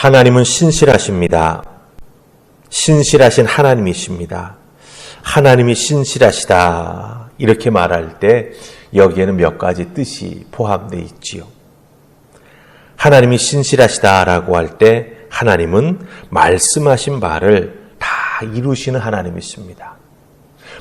하나님은 신실하십니다. 신실하신 하나님이십니다. 하나님이 신실하시다. 이렇게 말할 때 여기에는 몇 가지 뜻이 포함되어 있지요. 하나님이 신실하시다라고 할 때 하나님은 말씀하신 바를 다 이루시는 하나님이십니다.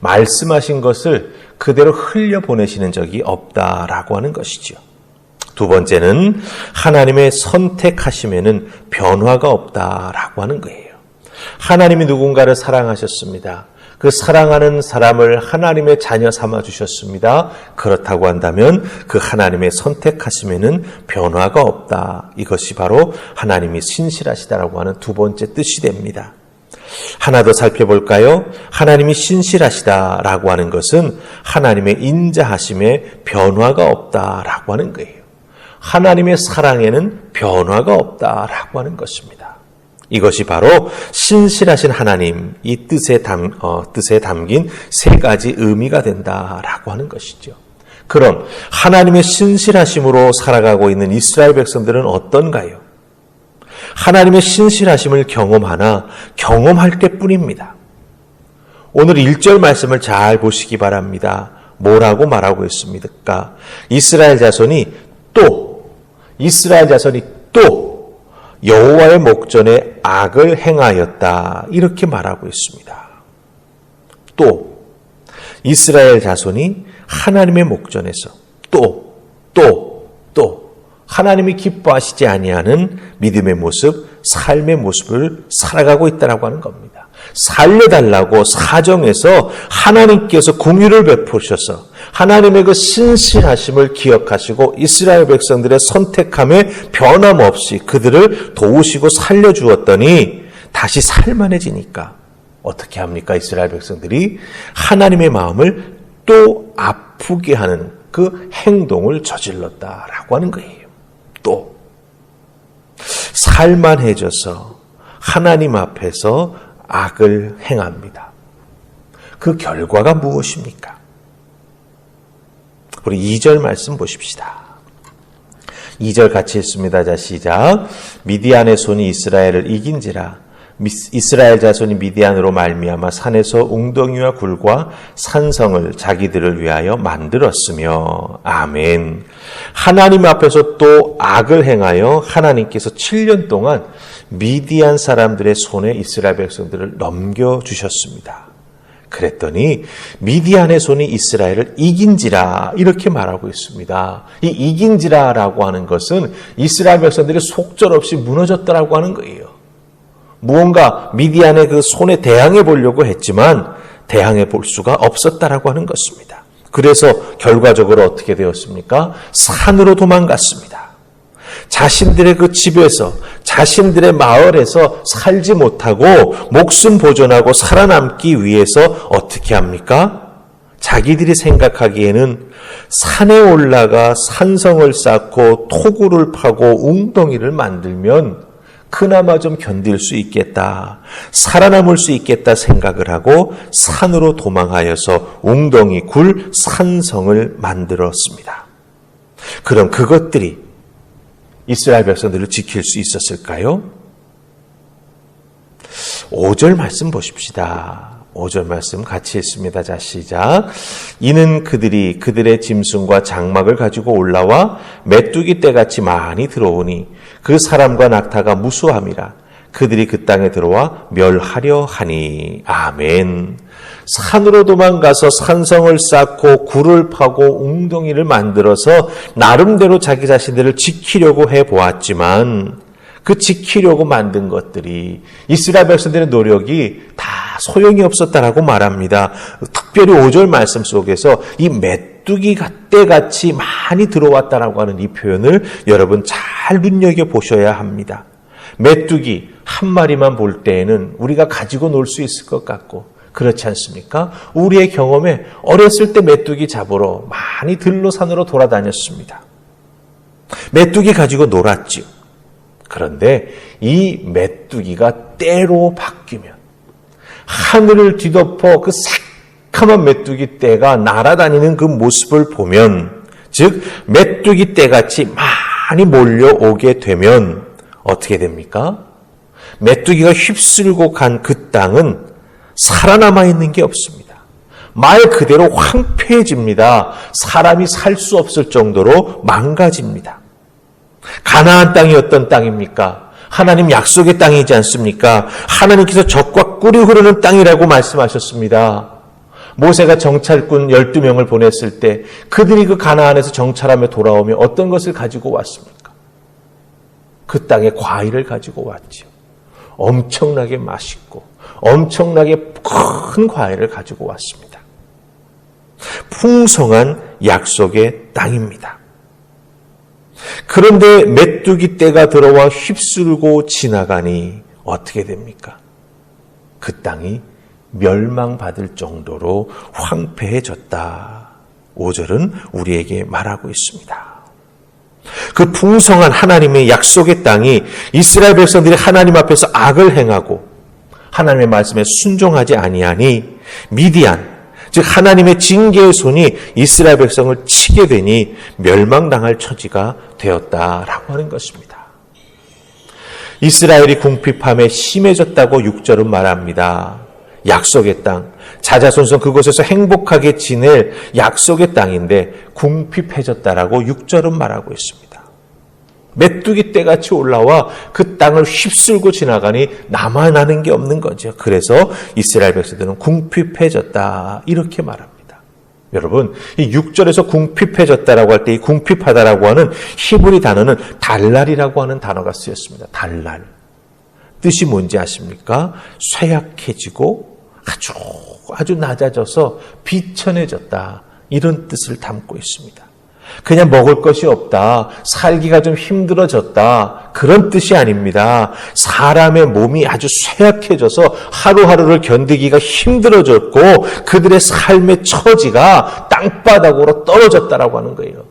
말씀하신 것을 그대로 흘려 보내시는 적이 없다라고 하는 것이죠. 두 번째는 하나님의 선택하심에는 변화가 없다라고 하는 거예요. 하나님이 누군가를 사랑하셨습니다. 그 사랑하는 사람을 하나님의 자녀 삼아 주셨습니다. 그렇다고 한다면 그 하나님의 선택하심에는 변화가 없다. 이것이 바로 하나님이 신실하시다라고 하는 두 번째 뜻이 됩니다. 하나 더 살펴볼까요? 하나님이 신실하시다라고 하는 것은 하나님의 인자하심에 변화가 없다라고 하는 거예요. 하나님의 사랑에는 변화가 없다라고 하는 것입니다. 이것이 바로 신실하신 하나님 이 뜻에 담 어, 뜻에 담긴 세 가지 의미가 된다라고 하는 것이죠. 그럼 하나님의 신실하심으로 살아가고 있는 이스라엘 백성들은 어떤가요? 하나님의 신실하심을 경험하나 경험할 때뿐입니다. 오늘 1절 말씀을 잘 보시기 바랍니다. 뭐라고 말하고 있습니까? 이스라엘 자손이 또 이스라엘 자손이 또 여호와의 목전에 악을 행하였다. 이렇게 말하고 있습니다. 또 이스라엘 자손이 하나님의 목전에서 또 하나님이 기뻐하시지 아니하는 믿음의 모습, 삶의 모습을 살아가고 있다라고 하는 겁니다. 살려달라고 사정해서 하나님께서 공유를 베푸셔서 하나님의 그 신실하심을 기억하시고 이스라엘 백성들의 선택함에 변함없이 그들을 도우시고 살려주었더니 다시 살만해지니까 어떻게 합니까? 이스라엘 백성들이 하나님의 마음을 또 아프게 하는 그 행동을 저질렀다라고 하는 거예요. 또 살만해져서 하나님 앞에서 악을 행합니다. 그 결과가 무엇입니까? 우리 2절 말씀 보십시다. 2절 같이 읽습니다. 자, 시작. 미디안의 손이 이스라엘을 이긴지라. 이스라엘 자손이 미디안으로 말미암아 산에서 웅덩이와 굴과 산성을 자기들을 위하여 만들었으며 아멘. 하나님 앞에서 또 악을 행하여 하나님께서 7년 동안 미디안 사람들의 손에 이스라엘 백성들을 넘겨 주셨습니다. 그랬더니 미디안의 손이 이스라엘을 이긴지라 이렇게 말하고 있습니다. 이 이긴지라라고 하는 것은 이스라엘 백성들이 속절없이 무너졌다라고 하는 거예요. 무언가 미디안의 그 손에 대항해 보려고 했지만 대항해 볼 수가 없었다라고 하는 것입니다. 그래서 결과적으로 어떻게 되었습니까? 산으로 도망갔습니다. 자신들의 그 집에서 자신들의 마을에서 살지 못하고 목숨 보존하고 살아남기 위해서 어떻게 합니까? 자기들이 생각하기에는 산에 올라가 산성을 쌓고 토구를 파고 웅덩이를 만들면 그나마 좀 견딜 수 있겠다. 살아남을 수 있겠다 생각을 하고 산으로 도망하여서 웅덩이 굴 산성을 만들었습니다. 그럼 그것들이 이스라엘 백성들을 지킬 수 있었을까요? 5절 말씀 보십시다. 5절 말씀 같이 했습니다. 자, 시작. 이는 그들이 그들의 짐승과 장막을 가지고 올라와 메뚜기 떼같이 많이 들어오니 그 사람과 낙타가 무수함이라. 그들이 그 땅에 들어와 멸하려 하니. 아멘. 산으로 도망가서 산성을 쌓고 굴을 파고 웅덩이를 만들어서 나름대로 자기 자신들을 지키려고 해 보았지만 그 지키려고 만든 것들이 이스라엘 백성들의 노력이 다 소용이 없었다라고 말합니다. 특별히 5절 말씀 속에서 이 메뚜기가 때같이 많이 들어왔다라고 하는 이 표현을 여러분 잘 눈여겨 보셔야 합니다. 메뚜기 한 마리만 볼 때에는 우리가 가지고 놀 수 있을 것 같고 그렇지 않습니까? 우리의 경험에 어렸을 때 메뚜기 잡으러 많이 들로 산으로 돌아다녔습니다. 메뚜기 가지고 놀았지요. 그런데 이 메뚜기가 때로 바뀌면 하늘을 뒤덮어 그 새카만 메뚜기 떼가 날아다니는 그 모습을 보면 즉 메뚜기 떼같이 많이 몰려오게 되면 어떻게 됩니까? 메뚜기가 휩쓸고 간 그 땅은 살아남아 있는 게 없습니다. 말 그대로 황폐해집니다. 사람이 살 수 없을 정도로 망가집니다. 가나안 땅이 어떤 땅입니까? 하나님 약속의 땅이지 않습니까? 하나님께서 적과 꿀이 흐르는 땅이라고 말씀하셨습니다. 모세가 정찰꾼 12명을 보냈을 때 그들이 그 가나안에서 정찰하며 돌아오며 어떤 것을 가지고 왔습니까? 그 땅에 과일을 가지고 왔지요. 엄청나게 맛있고 엄청나게 큰 과일을 가지고 왔습니다. 풍성한 약속의 땅입니다. 그런데 메뚜기 떼가 들어와 휩쓸고 지나가니 어떻게 됩니까? 그 땅이 멸망받을 정도로 황폐해졌다. 5절은 우리에게 말하고 있습니다. 그 풍성한 하나님의 약속의 땅이 이스라엘 백성들이 하나님 앞에서 악을 행하고 하나님의 말씀에 순종하지 아니하니 미디안 즉 하나님의 징계의 손이 이스라엘 백성을 치게 되니 멸망당할 처지가 되었다라고 하는 것입니다. 이스라엘이 궁핍함에 심해졌다고 6절은 말합니다. 약속의 땅, 자자손손 그곳에서 행복하게 지낼 약속의 땅인데 궁핍해졌다라고 6절은 말하고 있습니다. 메뚜기 떼같이 올라와 그 땅을 휩쓸고 지나가니 남아나는 게 없는 거죠. 그래서 이스라엘 백성들은 궁핍해졌다 이렇게 말합니다. 여러분, 이 6절에서 궁핍해졌다라고 할 때 이 궁핍하다라고 하는 히브리 단어는 달랄이라고 하는 단어가 쓰였습니다. 달랄. 뜻이 뭔지 아십니까? 쇠약해지고 아주 아주 낮아져서 비천해졌다. 이런 뜻을 담고 있습니다. 그냥 먹을 것이 없다. 살기가 좀 힘들어졌다. 그런 뜻이 아닙니다. 사람의 몸이 아주 쇠약해져서 하루하루를 견디기가 힘들어졌고 그들의 삶의 처지가 땅바닥으로 떨어졌다라고 하는 거예요.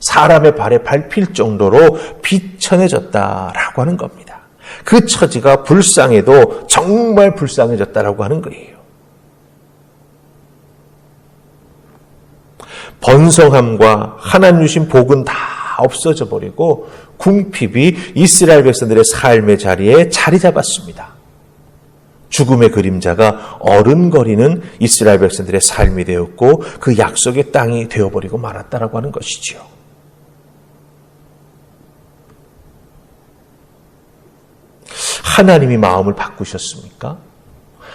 사람의 발에 밟힐 정도로 비천해졌다라고 하는 겁니다. 그 처지가 불쌍해도 정말 불쌍해졌다라고 하는 거예요. 번성함과 하나님 주신 복은 다 없어져 버리고 궁핍이 이스라엘 백성들의 삶의 자리에 자리 잡았습니다. 죽음의 그림자가 어른거리는 이스라엘 백성들의 삶이 되었고 그 약속의 땅이 되어버리고 말았다라고 하는 것이지요. 하나님이 마음을 바꾸셨습니까?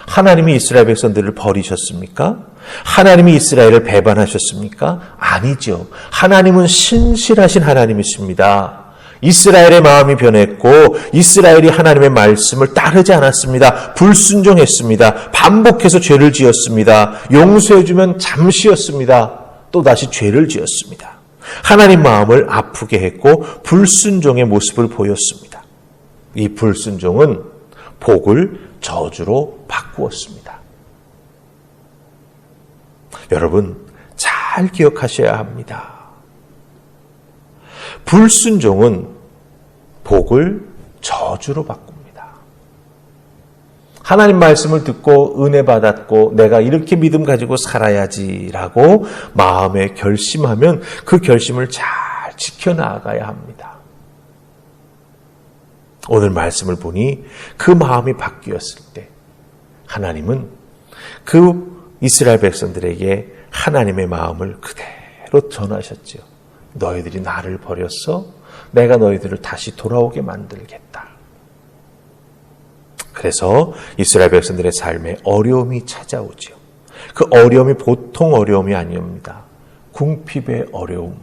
하나님이 이스라엘 백성들을 버리셨습니까? 하나님이 이스라엘을 배반하셨습니까? 아니죠. 하나님은 신실하신 하나님이십니다. 이스라엘의 마음이 변했고 이스라엘이 하나님의 말씀을 따르지 않았습니다. 불순종했습니다. 반복해서 죄를 지었습니다. 용서해 주면 잠시였습니다. 또 다시 죄를 지었습니다. 하나님 마음을 아프게 했고 불순종의 모습을 보였습니다. 이 불순종은 복을 저주로 바꾸었습니다. 여러분, 잘 기억하셔야 합니다. 불순종은 복을 저주로 바꿉니다. 하나님 말씀을 듣고 은혜 받았고 내가 이렇게 믿음 가지고 살아야지라고 마음에 결심하면 그 결심을 잘 지켜나가야 합니다. 오늘 말씀을 보니 그 마음이 바뀌었을 때 하나님은 그 이스라엘 백성들에게 하나님의 마음을 그대로 전하셨지요. 너희들이 나를 버렸어? 내가 너희들을 다시 돌아오게 만들겠다. 그래서 이스라엘 백성들의 삶에 어려움이 찾아오지요. 그 어려움이 보통 어려움이 아닙니다. 궁핍의 어려움,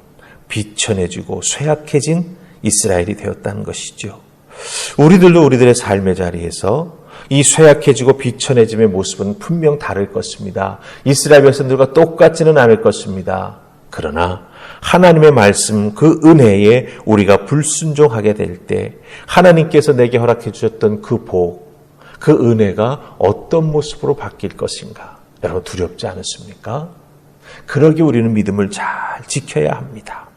비천해지고 쇠약해진 이스라엘이 되었다는 것이죠. 우리들도 우리들의 삶의 자리에서 이 쇠약해지고 비천해짐의 모습은 분명 다를 것입니다. 이스라엘 백성들과 똑같지는 않을 것입니다. 그러나 하나님의 말씀 그 은혜에 우리가 불순종하게 될 때 하나님께서 내게 허락해 주셨던 그 복, 그 은혜가 어떤 모습으로 바뀔 것인가? 여러분 두렵지 않으십니까? 그러기 우리는 믿음을 잘 지켜야 합니다.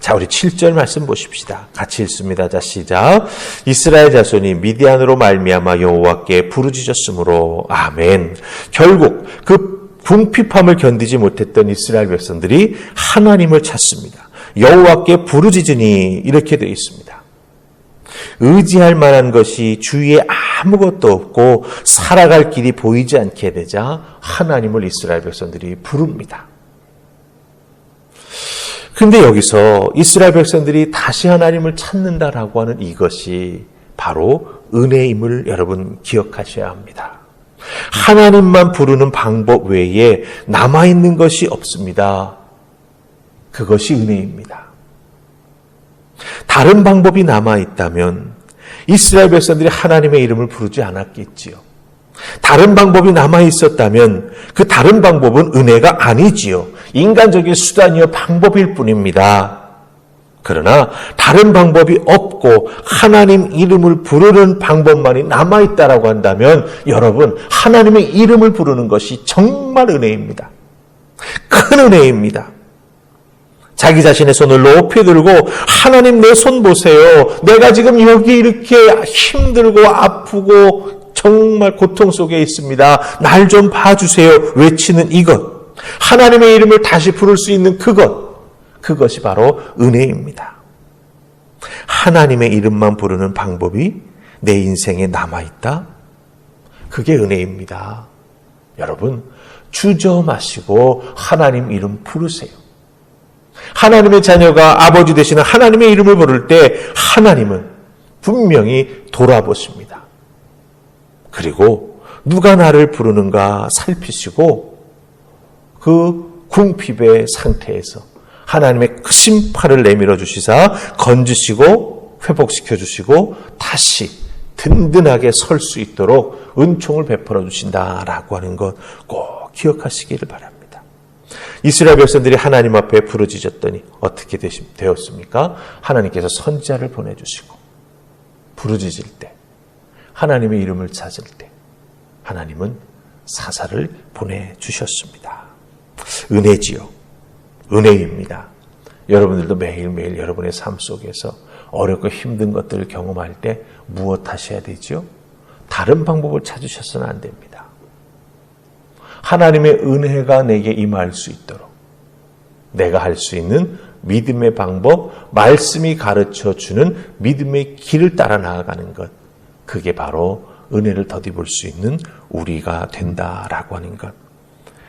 자, 우리 7절 말씀 보십시다. 같이 읽습니다. 자, 시작. 이스라엘 자손이 미디안으로 말미암아 여호와께 부르짖었으므로 아멘. 결국 그 궁핍함을 견디지 못했던 이스라엘 백성들이 하나님을 찾습니다. 여호와께 부르짖으니 이렇게 되어 있습니다. 의지할 만한 것이 주위에 아무것도 없고 살아갈 길이 보이지 않게 되자 하나님을 이스라엘 백성들이 부릅니다. 근데 여기서 이스라엘 백성들이 다시 하나님을 찾는다라고 하는 이것이 바로 은혜임을 여러분 기억하셔야 합니다. 하나님만 부르는 방법 외에 남아있는 것이 없습니다. 그것이 은혜입니다. 다른 방법이 남아있다면 이스라엘 백성들이 하나님의 이름을 부르지 않았겠지요. 다른 방법이 남아있었다면 그 다른 방법은 은혜가 아니지요. 인간적인 수단이요 방법일 뿐입니다. 그러나 다른 방법이 없고 하나님 이름을 부르는 방법만이 남아 있다라고 한다면 여러분 하나님의 이름을 부르는 것이 정말 은혜입니다. 큰 은혜입니다. 자기 자신의 손을 높이 들고 하나님 내 손 보세요. 내가 지금 여기 이렇게 힘들고 아프고 정말 고통 속에 있습니다. 날 좀 봐주세요. 외치는 이것. 하나님의 이름을 다시 부를 수 있는 그것. 그것이 바로 은혜입니다. 하나님의 이름만 부르는 방법이 내 인생에 남아있다? 그게 은혜입니다. 여러분, 주저 마시고 하나님 이름 부르세요. 하나님의 자녀가 아버지 되시는 하나님의 이름을 부를 때 하나님은 분명히 돌아보십니다. 그리고 누가 나를 부르는가 살피시고 그 궁핍의 상태에서 하나님의 크신 팔을 내밀어 주시사 건지시고 회복시켜 주시고 다시 든든하게 설 수 있도록 은총을 베풀어 주신다라고 하는 것 꼭 기억하시기를 바랍니다. 이스라엘 백성들이 하나님 앞에 부르짖었더니 어떻게 되었습니까? 하나님께서 선지자를 보내주시고 부르짖을 때 하나님의 이름을 찾을 때 하나님은 사사를 보내주셨습니다. 은혜지요. 은혜입니다. 여러분들도 매일매일 여러분의 삶 속에서 어렵고 힘든 것들을 경험할 때 무엇 하셔야 되죠? 다른 방법을 찾으셔서는 안 됩니다. 하나님의 은혜가 내게 임할 수 있도록 내가 할 수 있는 믿음의 방법, 말씀이 가르쳐 주는 믿음의 길을 따라 나아가는 것. 그게 바로 은혜를 덧입을 수 있는 우리가 된다라고 하는 것.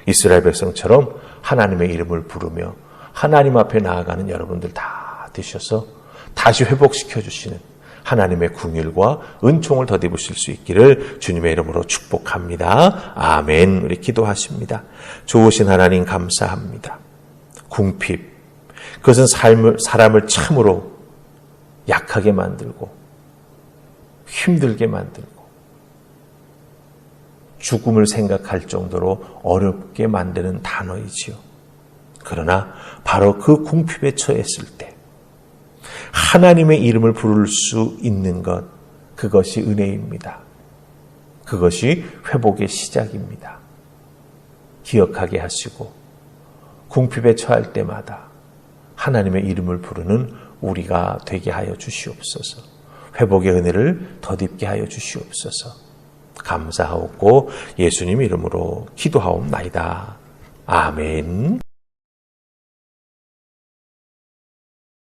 이스라엘 백성처럼 하나님의 이름을 부르며 하나님 앞에 나아가는 여러분들 다 되셔서 다시 회복시켜 주시는 하나님의 궁율과 은총을 덧입으실 수 있기를 주님의 이름으로 축복합니다. 아멘. 우리 기도하십니다. 좋으신 하나님 감사합니다. 궁핍. 그것은 삶을, 사람을 참으로 약하게 만들고 힘들게 만들고 죽음을 생각할 정도로 어렵게 만드는 단어이지요. 그러나 바로 그 궁핍에 처했을 때 하나님의 이름을 부를 수 있는 것 그것이 은혜입니다. 그것이 회복의 시작입니다. 기억하게 하시고 궁핍에 처할 때마다 하나님의 이름을 부르는 우리가 되게 하여 주시옵소서. 회복의 은혜를 덧입게 하여 주시옵소서. 감사하옵고 예수님 이름으로 기도하옵나이다. 아멘.